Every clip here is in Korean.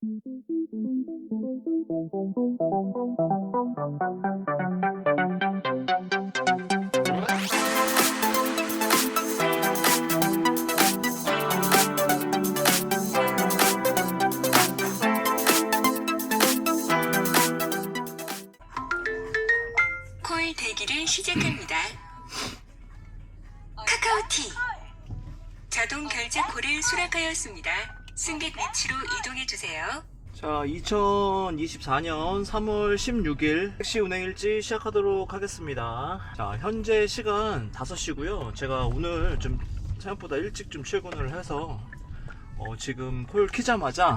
콜 대기를 시작합니다. 카카오티 자동 결제 콜을 수락하였습니다. 승객 위치로 이동해 주세요. 자, 2024년 3월 16일 택시 운행 일지 시작하도록 하겠습니다. 자, 현재 시간 5시고요. 제가 오늘 좀 생각보다 일찍 좀 출근을 해서 어, 지금 콜 키자마자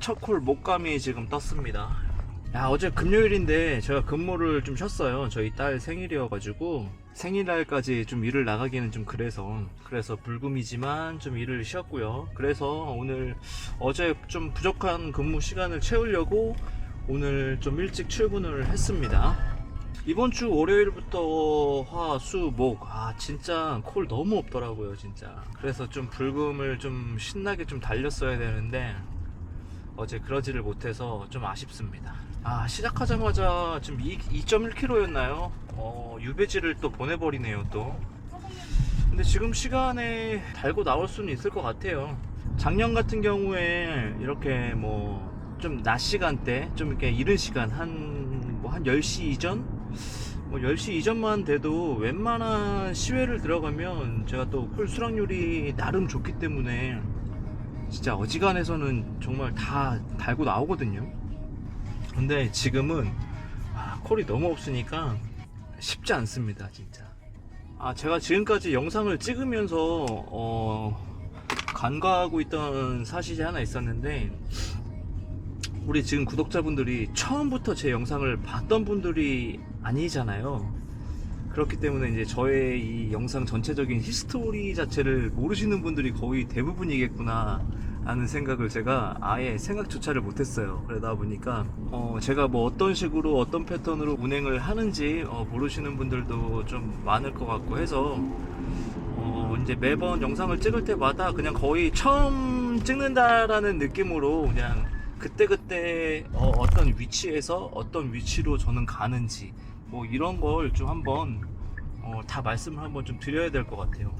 첫 콜 목감이 지금 떴습니다. 야, 어제 금요일인데 제가 근무를 좀 쉬었어요. 저희 딸 생일이어가지고 생일날까지 좀 일을 나가기는 좀 그래서 그래서 불금이지만 좀 일을 쉬었고요. 그래서 오늘 어제 좀 부족한 근무 시간을 채우려고 오늘 좀 일찍 출근을 했습니다. 이번 주 월요일부터 화, 수, 목, 아, 진짜 콜 너무 없더라고요, 진짜. 그래서 좀 불금을 좀 신나게 좀 달렸어야 되는데, 어제 그러지를 못해서 좀 아쉽습니다. 아, 시작하자마자 지금 2.1km였나요? 어, 유배지를 또 보내버리네요, 또. 근데 지금 시간에 달고 나올 수는 있을 것 같아요. 작년 같은 경우에 이렇게 뭐 좀 낮 시간대, 좀 이렇게 이른 시간, 한, 뭐 한 10시 이전? 뭐 10시 이전만 돼도 웬만한 시외를 들어가면 제가 또 콜 수락률이 나름 좋기 때문에 진짜 어지간해서는 정말 다 달고 나오거든요. 근데 지금은 아, 콜이 너무 없으니까 쉽지 않습니다, 진짜. 아, 제가 지금까지 영상을 찍으면서 어, 간과하고 있던 사실이 하나 있었는데 우리 지금 구독자분들이 처음부터 제 영상을 봤던 분들이 아니잖아요. 그렇기 때문에 이제 저의 이 영상 전체적인 히스토리 자체를 모르시는 분들이 거의 대부분이겠구나 라는 생각을 제가 아예 생각조차를 못했어요. 그러다 보니까 어 제가 뭐 어떤 식으로 어떤 패턴으로 운행을 하는지 어 모르시는 분들도 좀 많을 것 같고 해서 어 이제 매번 영상을 찍을 때마다 그냥 거의 처음 찍는다라는 느낌으로 그냥 그때그때 어, 어떤 위치에서 어떤 위치로 저는 가는지 뭐 이런 걸 좀 한번 어, 다 말씀을 한번 좀 드려야 될 것 같아요.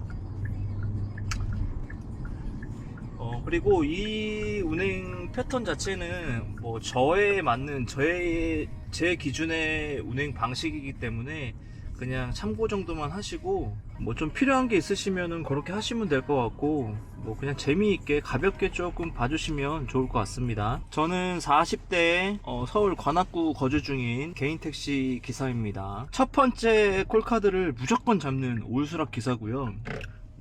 어, 그리고 이 운행 패턴 자체는 뭐 저에 맞는 저의 제 기준의 운행 방식이기 때문에 그냥 참고 정도만 하시고 뭐 좀 필요한 게 있으시면은 그렇게 하시면 될 것 같고 뭐 그냥 재미있게 가볍게 조금 봐주시면 좋을 것 같습니다. 저는 40대 어, 서울 관악구 거주 중인 개인 택시 기사입니다. 첫 번째 콜카드를 무조건 잡는 올수락 기사고요.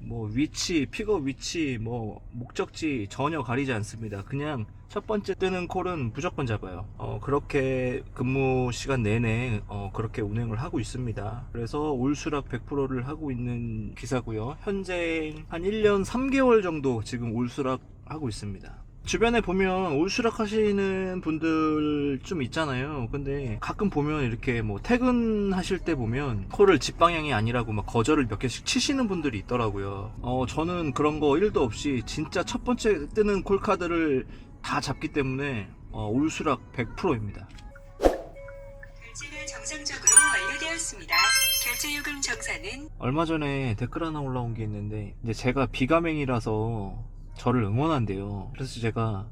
뭐 위치, 픽업 위치, 뭐 목적지 전혀 가리지 않습니다. 그냥 첫 번째 뜨는 콜은 무조건 잡아요. 어, 그렇게 근무 시간 내내 어, 그렇게 운행을 하고 있습니다. 그래서 올수락 100%를 하고 있는 기사고요. 현재 한 1년 3개월 정도 지금 올수락 하고 있습니다. 주변에 보면 올수락 하시는 분들 좀 있잖아요. 근데 가끔 보면 이렇게 뭐 퇴근하실 때 보면 콜을 집 방향이 아니라고 막 거절을 몇 개씩 치시는 분들이 있더라고요. 어, 저는 그런 거 1도 없이 진짜 첫 번째 뜨는 콜 카드를 다 잡기 때문에 어, 올수락 100%입니다. 결제가 정상적으로 완료되었습니다. 결제 요금 정산은 얼마 전에 댓글 하나 올라온 게 있는데 이제 제가 비가맹이라서 저를 응원한대요. 그래서 제가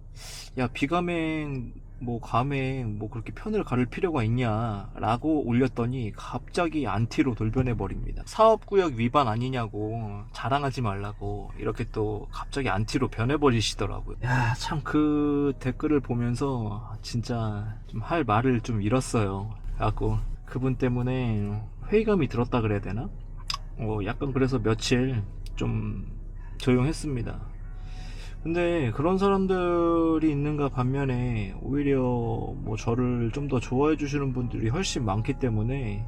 야 비가맹 뭐 가맹 뭐 그렇게 편을 가를 필요가 있냐라고 올렸더니 갑자기 안티로 돌변해 버립니다. 사업구역 위반 아니냐고 자랑하지 말라고 이렇게 또 갑자기 안티로 변해 버리시더라고요. 야 참 그 댓글을 보면서 진짜 좀 할 말을 좀 잃었어요. 갖고 그분 때문에 회의감이 들었다 그래야 되나? 어, 약간 그래서 며칠 좀 조용했습니다. 근데 그런 사람들이 있는가 반면에 오히려 뭐 저를 좀 더 좋아해 주시는 분들이 훨씬 많기 때문에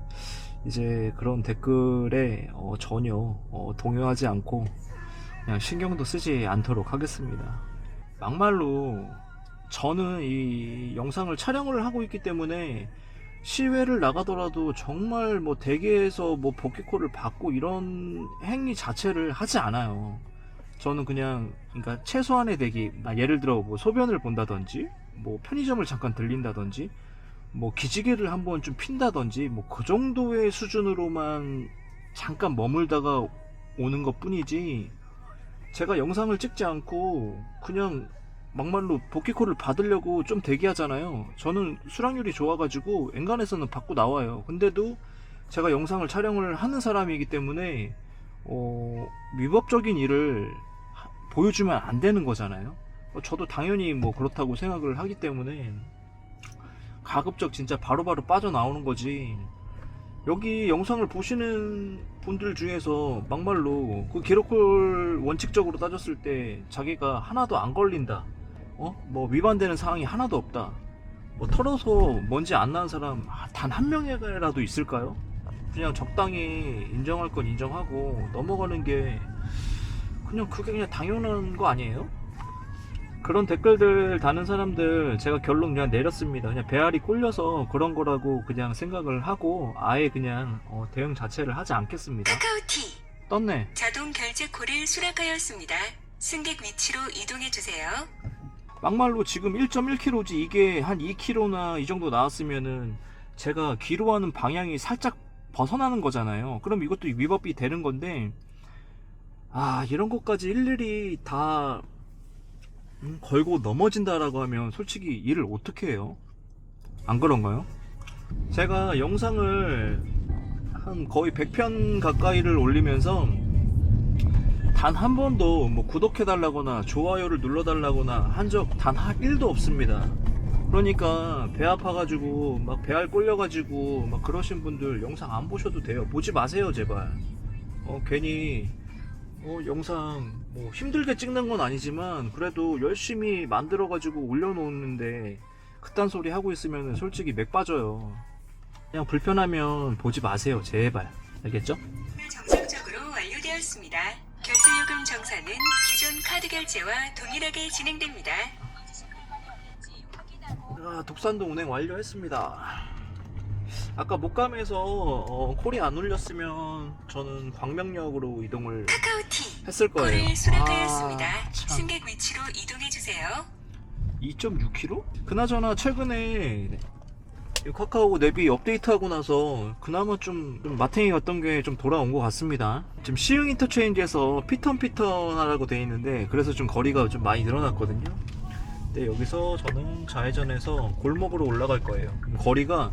이제 그런 댓글에 어, 전혀 어, 동요하지 않고 그냥 신경도 쓰지 않도록 하겠습니다. 막말로 저는 이 영상을 촬영을 하고 있기 때문에 시외를 나가더라도 정말 뭐 대기에서 뭐 복귀콜을 받고 이런 행위 자체를 하지 않아요. 저는 그냥 그러니까 최소한의 대기 아, 예를 들어 뭐 소변을 본다든지 뭐 편의점을 잠깐 들린다든지 뭐 기지개를 한번 좀 핀다든지 뭐 그 정도의 수준으로만 잠깐 머물다가 오는 것 뿐이지 제가 영상을 찍지 않고 그냥 막말로 복귀콜을 받으려고 좀 대기하잖아요. 저는 수락률이 좋아가지고 엔간에서는 받고 나와요. 근데도 제가 영상을 촬영을 하는 사람이기 때문에 어, 위법적인 일을 하- 보여주면 안 되는 거잖아요. 어, 저도 당연히 뭐 그렇다고 생각을 하기 때문에 가급적 진짜 바로 바로 빠져나오는 거지. 여기 영상을 보시는 분들 중에서 막말로 그 기록콜 원칙적으로 따졌을 때 자기가 하나도 안 걸린다. 어? 뭐 위반되는 사항이 하나도 없다. 뭐 털어서 먼지 안 나는 사람 단 한 명이라도 있을까요? 그냥 적당히 인정할 건 인정하고 넘어가는 게 그냥 그게 그냥 당연한 거 아니에요? 그런 댓글들 다는 사람들 제가 결론 그냥 내렸습니다. 그냥 배알이 꼴려서 그런 거라고 그냥 생각을 하고 아예 그냥 어, 대응 자체를 하지 않겠습니다. 카카오티 떴네. 자동 결제 콜을 수락하였습니다. 승객 위치로 이동해 주세요. 막말로 지금 1.1km지 이게 한 2km나 이 정도 나왔으면은 제가 기로하는 방향이 살짝 벗어나는 거잖아요. 그럼 이것도 위법이 되는 건데 아 이런 것까지 일일이 다 음, 걸고 넘어진다라고 하면 솔직히 일을 어떻게 해요? 안 그런가요? 제가 영상을 한 거의 100편 가까이를 올리면서 단 한 번도 뭐 구독해달라거나 좋아요를 눌러달라거나 한 적단 1도 없습니다. 그러니까 배 아파가지고 막 배알 꼴려가지고 막 그러신 분들 영상 안 보셔도 돼요. 보지 마세요 제발. 어 괜히 어 영상 뭐 힘들게 찍는 건 아니지만 그래도 열심히 만들어 가지고 올려놓는데 그딴 소리 하고 있으면 솔직히 맥 빠져요. 그냥 불편하면 보지 마세요 제발. 알겠죠? 정상적으로 완료되었습니다. 결제 요금 정산은 기존 카드 결제와 동일하게 진행됩니다. 아, 독산도 운행 완료했습니다. 아까 목감에서 어, 콜이 안 울렸으면 저는 광명역으로 이동을 카카오티 했을 거예요. 콜을 수락하였습니다. 아, 참. 승객 위치로 이동해 주세요. 2.6km? 그나저나 최근에 이 카카오 내비 업데이트하고 나서 그나마 좀, 좀 마탱이 같던 게 좀 돌아온 것 같습니다. 지금 시흥 인터체인지에서 피턴 피턴 하라고 돼 있는데 그래서 좀 거리가 좀 많이 늘어났거든요. 근데 여기서 저는 좌회전해서 골목으로 올라갈 거예요. 거리가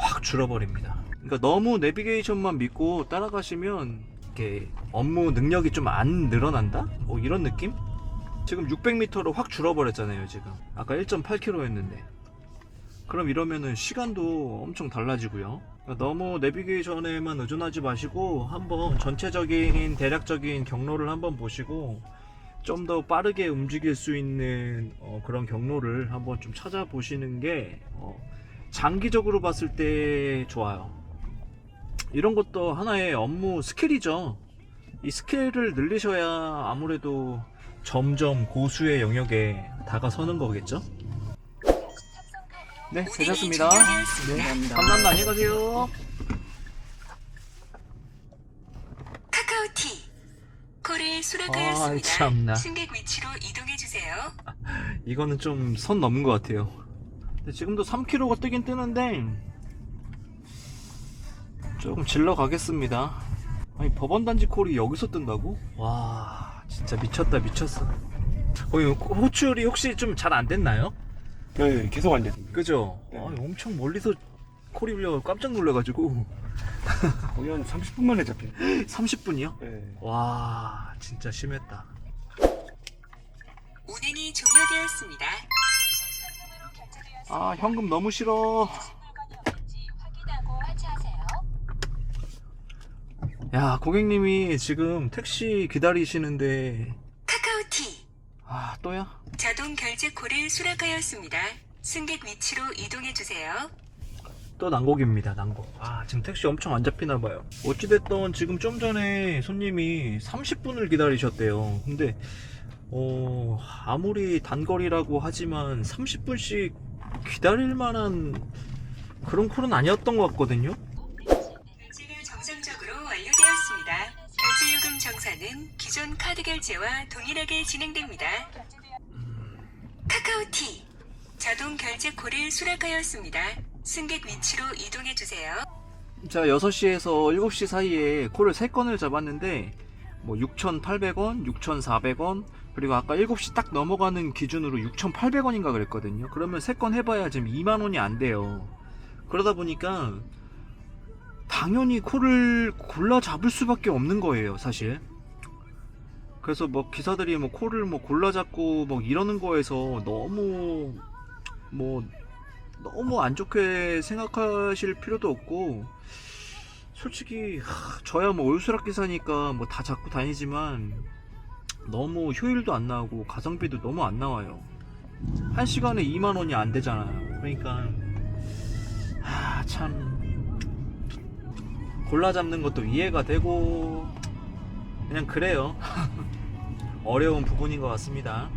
확 줄어버립니다. 그러니까 너무 내비게이션만 믿고 따라가시면 이렇게 업무 능력이 좀 안 늘어난다? 뭐 이런 느낌? 지금 600m로 확 줄어버렸잖아요, 지금. 아까 1.8km였는데. 그럼 이러면은 시간도 엄청 달라지고요. 그러니까 너무 내비게이션에만 의존하지 마시고 한번 전체적인 대략적인 경로를 한번 보시고 좀 더 빠르게 움직일 수 있는 어, 그런 경로를 한번 좀 찾아보시는 게 어, 장기적으로 봤을 때 좋아요. 이런 것도 하나의 업무 스킬이죠. 이 스킬을 늘리셔야 아무래도 점점 고수의 영역에 다가서는 거겠죠? 네, 되셨습니다. 네, 감사합니다. 안녕히 가세요. 카카오티 아이, 수락하였습니다. 참나. 승객 위치로 이동해 주세요. 이거는 좀 선 넘은 것 같아요. 지금도 3km가 뜨긴 뜨는데 조금 질러 가겠습니다. 아니 법원 단지 콜이 여기서 뜬다고? 와 진짜 미쳤다 미쳤어. 어, 호출이 혹시 좀 잘 안 됐나요? 네, 계속 안 됐습니다. 그죠? 네. 아, 엄청 멀리서 콜이 울려 깜짝 놀라가지고 거의 한 30분 만에 잡혀요. 30분이요? 네. 와 진짜 심했다. 운행이 종료되었습니다. 아 현금 너무 싫어. 야 고객님이 지금 택시 기다리시는데 카카오티 아 또야? 자동 결제 콜을 수락하였습니다. 승객 위치로 이동해 주세요. 또 난곡입니다 난곡 아 지금 택시 엄청 안 잡히나봐요 어찌됐던 지금 좀 전에 손님이 30분을 기다리셨대요 근데 어 아무리 단거리라고 하지만 30분씩 기다릴 만한 그런 콜은 아니었던 것 같거든요 결제가 정상적으로 완료되었습니다. 결제 요금 정산은 기존 카드 결제와 동일하게 진행됩니다. 카카오티 자동 결제 콜을 수락하였습니다. 승객 위치로 이동해 주세요. 자 6시에서 7시 사이에 콜을 3건을 잡았는데 뭐 6,800원, 6,400원 그리고 아까 7시 딱 넘어가는 기준으로 6,800원인가 그랬거든요. 그러면 3건 해봐야 지금 2만원이 안 돼요. 그러다 보니까 당연히 콜을 골라 잡을 수밖에 없는 거예요 사실. 그래서 뭐 기사들이 뭐 콜을 뭐 골라 잡고 뭐 이러는 거에서 너무 뭐 너무 안 좋게 생각하실 필요도 없고 솔직히 하, 저야 뭐 올수락 기사니까 뭐 다 잡고 다니지만 너무 효율도 안 나오고 가성비도 너무 안 나와요. 한 시간에 2만 원이 안 되잖아요. 그러니까 하, 참 골라 잡는 것도 이해가 되고 그냥 그래요. 어려운 부분인 것 같습니다.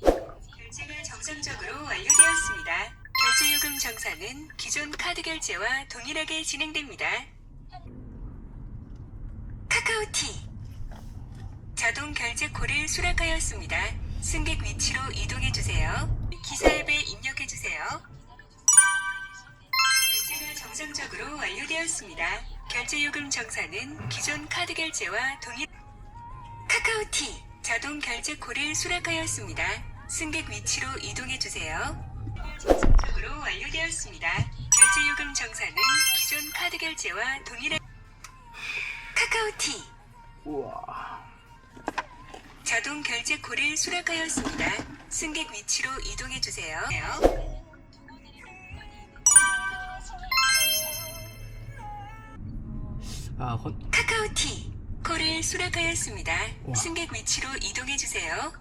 결제가 정상적으로 완료되었습니다. 결제 요금 정산은 기존 카드 결제와 동일하게 진행됩니다. 카카오티 자동 결제 콜을 수락하였습니다. 승객 위치로 이동해 주세요. 기사 앱에 입력해 주세요. 결제가 정상적으로 완료되었습니다. 결제 요금 정산은 기존 카드 결제와 동일 카카오티 자동 결제 콜을 수락하였습니다. 승객 위치로 이동해 주세요. 정상적으로 완료되었습니다. 결제 요금 정산은 기존 카드 결제와 동일한 카카오티 우와 자동 결제 콜을 수락하였습니다. 승객 위치로 이동해 주세요. 아 건, 카카오티 콜을 수락하였습니다. 우와. 승객 위치로 이동해 주세요.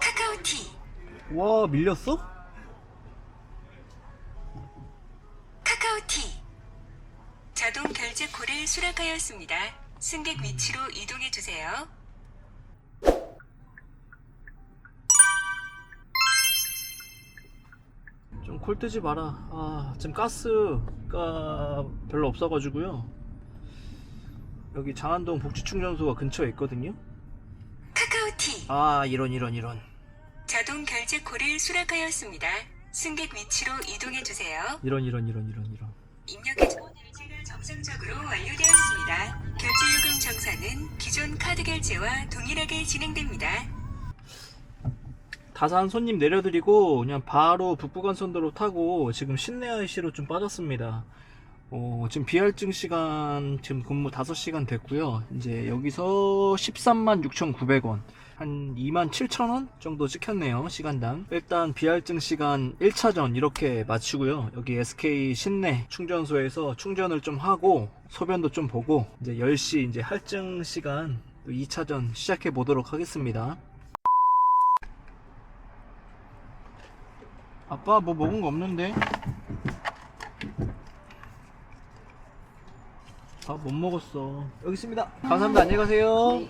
카카오티 와 밀렸어? 카카오티 자동 결제 콜을 수락하였습니다. 승객 위치로 이동해 주세요. 좀 콜 뜨지 마라. 아, 지금 가스가 별로 없어가지고요. 여기 장안동 복지충전소가 근처에 있거든요. 카카오티 아, 이런, 이런, 이런. 자동 결제 콜을 수락하였습니다. 승객 위치로 이동해 주세요. 이런, 이런, 이런, 이런, 이런. 입력해 주 결제가 정상적으로 완료되었습니다. 결제 요금 정산은 기존 카드 결제와 동일하게 진행됩니다. 다산 손님 내려드리고 그냥 바로 북부간선도로 타고 지금 신내IC로 좀 빠졌습니다. 어, 지금 비할증 시간 지금 근무 5시간 됐고요. 이제 여기서 13만 6,900원. 한 2만 7천원 정도 찍혔네요 시간당 일단 비할증 시간 1차전 이렇게 마치고요 여기 SK 신내 충전소에서 충전을 좀 하고 소변도 좀 보고 이제 10시 이제 할증 시간 2차전 시작해 보도록 하겠습니다 아빠 뭐 먹은 거 없는데? 밥 못 먹었어. 여기 있습니다. 감사합니다. 안녕히 가세요.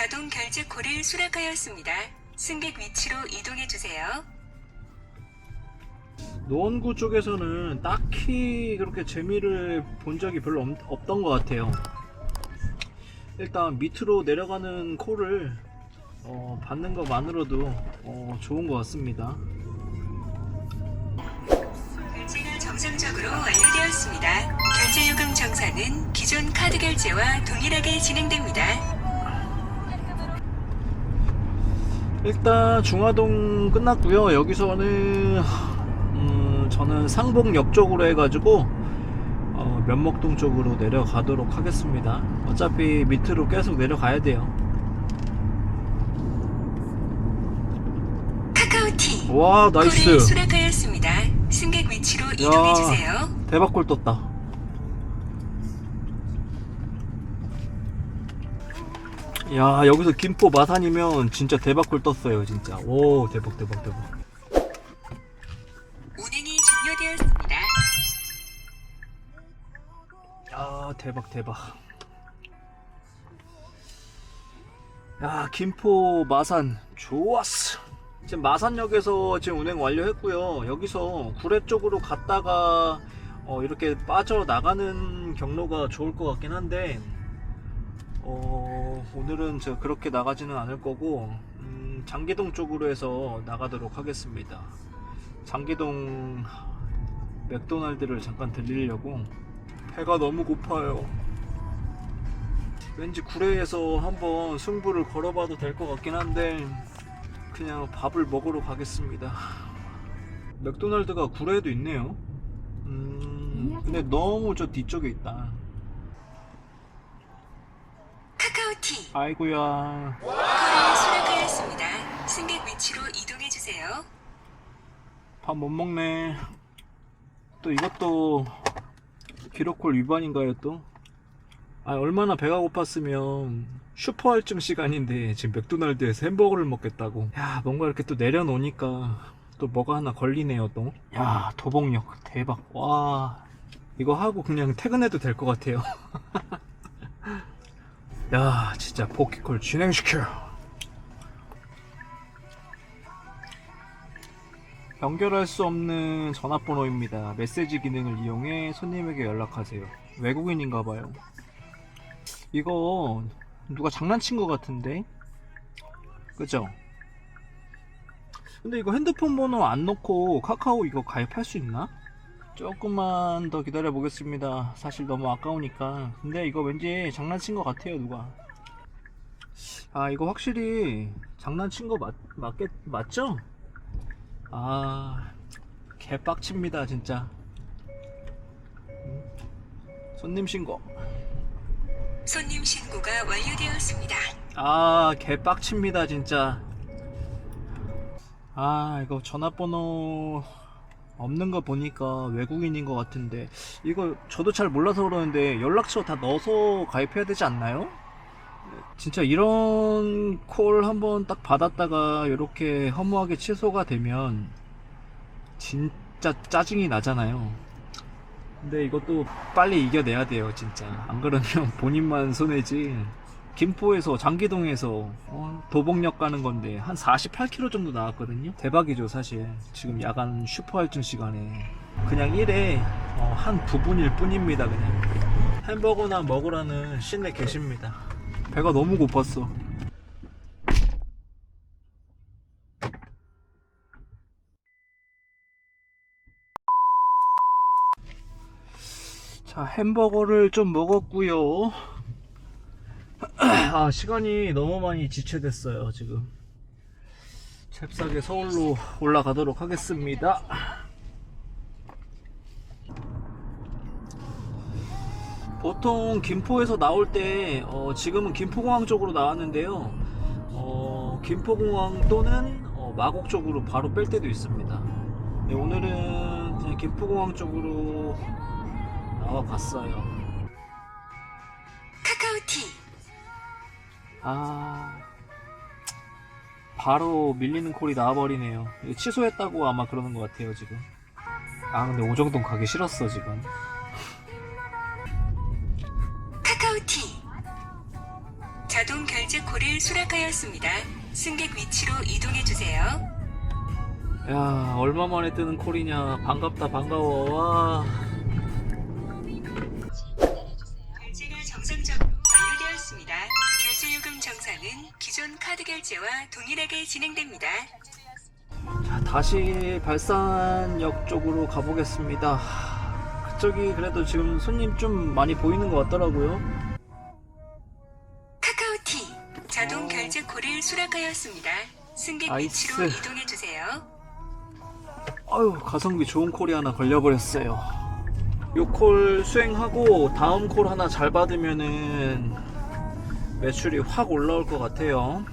자동 결제 콜을 수락하였습니다. 승객 위치로 이동해 주세요. 노원구 쪽에서는 딱히 그렇게 재미를 본 적이 별로 없, 없던 것 같아요. 일단 밑으로 내려가는 콜을 어, 받는 것만으로도 어, 좋은 것 같습니다. 결제가 정상적으로 완료되었습니다. 결제 요금 정산은 기존 카드 결제와 동일하게 진행됩니다. 일단 중화동 끝났고요. 여기서는 음, 저는 상봉역 쪽으로 해가지고 어, 면목동 쪽으로 내려가도록 하겠습니다. 어차피 밑으로 계속 내려가야 돼요. 카카오티 와 나이스 수락하였습니다. 승객 위치로 이동해 주세요. 대박 골 떴다. 야 여기서 김포 마산이면 진짜 대박골 떴어요 진짜. 오 대박 대박 대박. 운행이 종료되었습니다. 야 대박 대박. 야 김포 마산 좋았어 지금 마산역에서 지금 운행 완료했고요 여기서 구례 쪽으로 갔다가 어, 이렇게 빠져나가는 경로가 좋을 것 같긴 한데 어, 오늘은 저 그렇게 나가지는 않을 거고 음, 장기동 쪽으로 해서 나가도록 하겠습니다 장기동 맥도날드를 잠깐 들리려고 배가 너무 고파요 왠지 구례에서 한번 승부를 걸어봐도 될 것 같긴 한데 그냥 밥을 먹으러 가겠습니다. 맥도날드가 구례에도 있네요. 음, 근데 너무 저 뒤쪽에 있다. 카카오티 아이고야. 콜이 수락하였습니다. 승객 위치로 이동해 주세요. 밥 못 먹네. 또 이것도 기록콜 위반인가요 또? 아 얼마나 배가 고팠으면 슈퍼 할증 시간인데 지금 맥도날드에서 햄버거를 먹겠다고. 야 뭔가 이렇게 또 내려놓으니까 또 뭐가 하나 걸리네요 또. 야 도봉역 대박. 와 이거 하고 그냥 퇴근해도 될 것 같아요. 야 진짜 포키콜 진행시켜. 연결할 수 없는 전화번호입니다. 메시지 기능을 이용해 손님에게 연락하세요. 외국인인가 봐요. 이거 누가 장난친 것 같은데? 그죠? 근데 이거 핸드폰 번호 안 넣고 카카오 이거 가입할 수 있나? 조금만 더 기다려 보겠습니다. 사실 너무 아까우니까. 근데 이거 왠지 장난친 것 같아요, 누가. 아, 이거 확실히 장난친 거 맞, 맞겠, 맞죠? 아, 개빡칩니다, 진짜. 음. 손님 신고. 손님 신고가 완료되었습니다. 아, 개빡칩니다, 진짜. 아, 이거 전화번호 없는 거 보니까 외국인인 것 같은데, 이거 저도 잘 몰라서 그러는데, 연락처 다 넣어서 가입해야 되지 않나요? 진짜 이런 콜 한번 딱 받았다가 이렇게 허무하게 취소가 되면 진짜 짜증이 나잖아요. 근데 이것도 빨리 이겨내야 돼요, 진짜. 안 그러면 본인만 손해지. 김포에서 장기동에서 어, 도봉역 가는 건데 한 48km 정도 나왔거든요. 대박이죠, 사실. 지금 야간 슈퍼 할증 시간에 그냥 일에 어, 한 부분일 뿐입니다, 그냥. 햄버거나 먹으라는 신에 계십니다. 배가 너무 고팠어. 자, 햄버거를 좀 먹었고요. 아, 시간이 너무 많이 지체됐어요, 지금. 잽싸게 서울로 올라가도록 하겠습니다. 보통 김포에서 나올 때, 어, 지금은 김포공항 쪽으로 나왔는데요. 어, 김포공항 또는 어, 마곡 쪽으로 바로 뺄 때도 있습니다. 네, 오늘은 그냥 김포공항 쪽으로 나와 봤어요. 카카오티 아 바로 밀리는 콜이 나와버리네요. 취소했다고 아마 그러는 것 같아요 지금. 아 근데 오정동 가기 싫었어 지금. 카카오티. 자동 결제 콜을 수락하였습니다. 승객 위치로 이동해 주세요. 야 얼마 만에 뜨는 콜이냐. 반갑다 반가워. 와 결제와 동일하게 진행됩니다. 자, 다시 발산역 쪽으로 가보겠습니다 그쪽이 그래도 지금 손님 좀 많이 보이는 것 같더라고요 카카오티 자동 어. 결제 콜을 수락하였습니다. 승객. 위치로 이동해 주세요. 아유 가성비 좋은 콜이 하나 걸려버렸어요 요 콜 수행하고 다음 콜 하나 잘 받으면은 매출이 확 올라올 것 같아요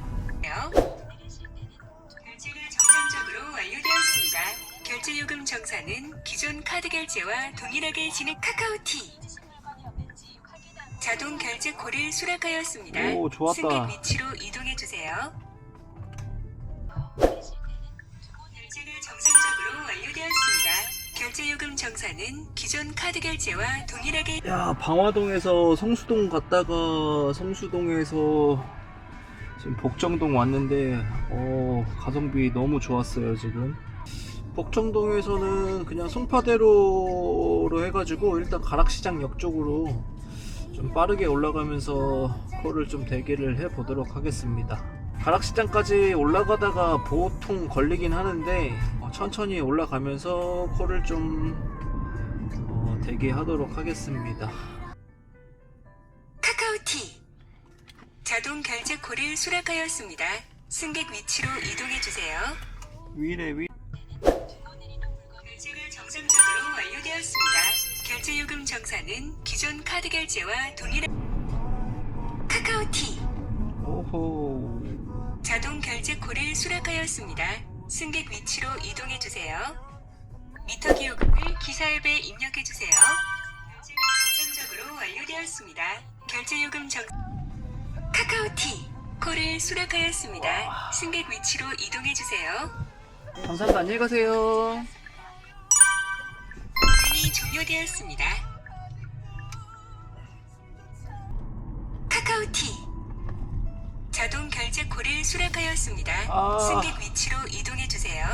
결제가 정상적으로 완료되었습니다. 결제 요금 정산은 기존 카드 결제와 동일하게 진행 카카오티 자동 결제 콜을 수락하였습니다. 오, 좋았다. 승객 위치로 이동해 주세요. 결제가 정상적으로 완료되었습니다. 결제 요금 정산은 기존 카드 결제와 동일하게 야 방화동에서 성수동 갔다가 성수동에서 지금 복정동 왔는데 어, 가성비 너무 좋았어요 지금. 복정동에서는 그냥 송파대로로 해가지고 일단 가락시장 역 쪽으로 좀 빠르게 올라가면서 콜을 좀 대기를 해 보도록 하겠습니다. 가락시장까지 올라가다가 보통 걸리긴 하는데 어, 천천히 올라가면서 콜을 좀 어, 대기하도록 하겠습니다. 카카오티 자동 결제 콜을 수락하였습니다. 승객 위치로 이동해 주세요. 위래 위 결제가 정상적으로 완료되었습니다. 결제 요금 정산은 기존 카드 결제와 동일한 카카오티 오호 자동 결제 콜을 수락하였습니다. 승객 위치로 이동해 주세요. 미터 기요금을 기사 앱에 입력해 주세요. 결제가 정상적으로 완료되었습니다. 결제 요금 정 카카오티 콜을 수락하였습니다. 승객 위치로 이동해 주세요. 감사합니다 안녕히 가세요 운행이 종료되었습니다. 카카오티 자동 결제 콜을 수락하였습니다. 아. 승객 위치로 이동해 주세요.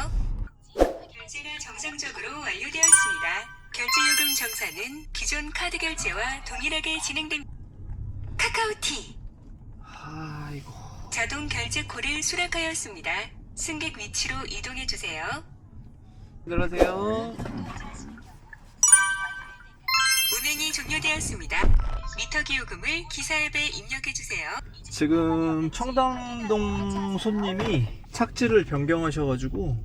결제가 정상적으로 완료되었습니다. 결제 요금 정산은 기존 카드 결제와 동일하게 진행됩니다. 카카오티 아이고 자동 결제 콜을 수락하였습니다. 승객 위치로 이동해 주세요. 들어가세요 운행이 종료되었습니다. 미터 기 요금을 기사 앱에 입력해 주세요. 지금 청담동 손님이 착지를 변경하셔가지고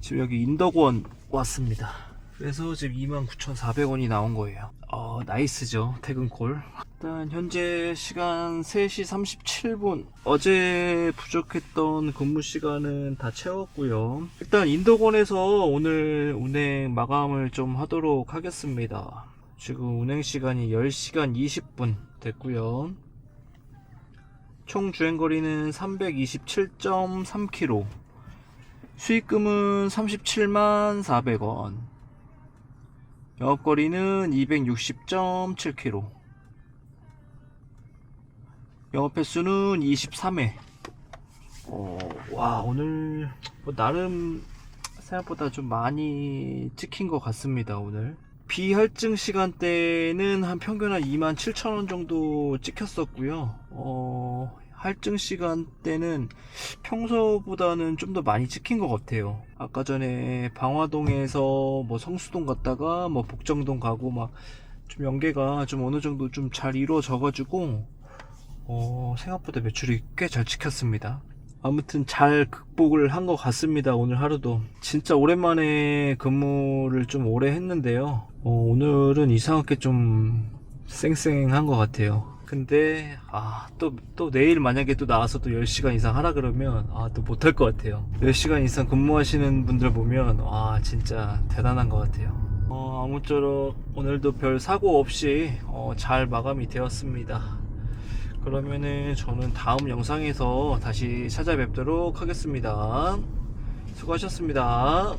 지금 여기 인덕원 왔습니다. 그래서 지금 29,400원이 나온 거예요. 어, 나이스죠. 퇴근콜. 일단 현재 시간 3시 37분. 어제 부족했던 근무 시간은 다 채웠고요. 일단 인덕원에서 오늘 운행 마감을 좀 하도록 하겠습니다. 지금 운행 시간이 10시간 20분 됐고요. 총 주행거리는 327.3km. 수익금은 37만 400원. 영업거리는 260.7km. 영업 횟수는 23회. 어, 와, 오늘 뭐 나름 생각보다 좀 많이 찍힌 것 같습니다, 오늘. 비할증 시간대는 한 평균 한 2만 7천 원 정도 찍혔었고요. 어, 할증 시간대는 평소보다는 좀 더 많이 찍힌 것 같아요. 아까 전에 방화동에서 뭐 성수동 갔다가 뭐 복정동 가고 막 좀 연계가 좀 어느 정도 좀 잘 이루어져가지고 어, 생각보다 매출이 꽤 잘 찍혔습니다. 아무튼 잘 극복을 한 것 같습니다. 오늘 하루도 진짜 오랜만에 근무를 좀 오래 했는데요. 어, 오늘은 이상하게 좀 쌩쌩한 것 같아요. 근데 아또또 내일 만약에 또 나와서 또 10시간 이상 하라 그러면 아 또 못할 것 같아요. 10시간 이상 근무하시는 분들 보면 와 진짜 대단한 것 같아요. 어, 아무쪼록 오늘도 별 사고 없이 어, 잘 마감이 되었습니다. 그러면은 저는 다음 영상에서 다시 찾아뵙도록 하겠습니다. 수고하셨습니다.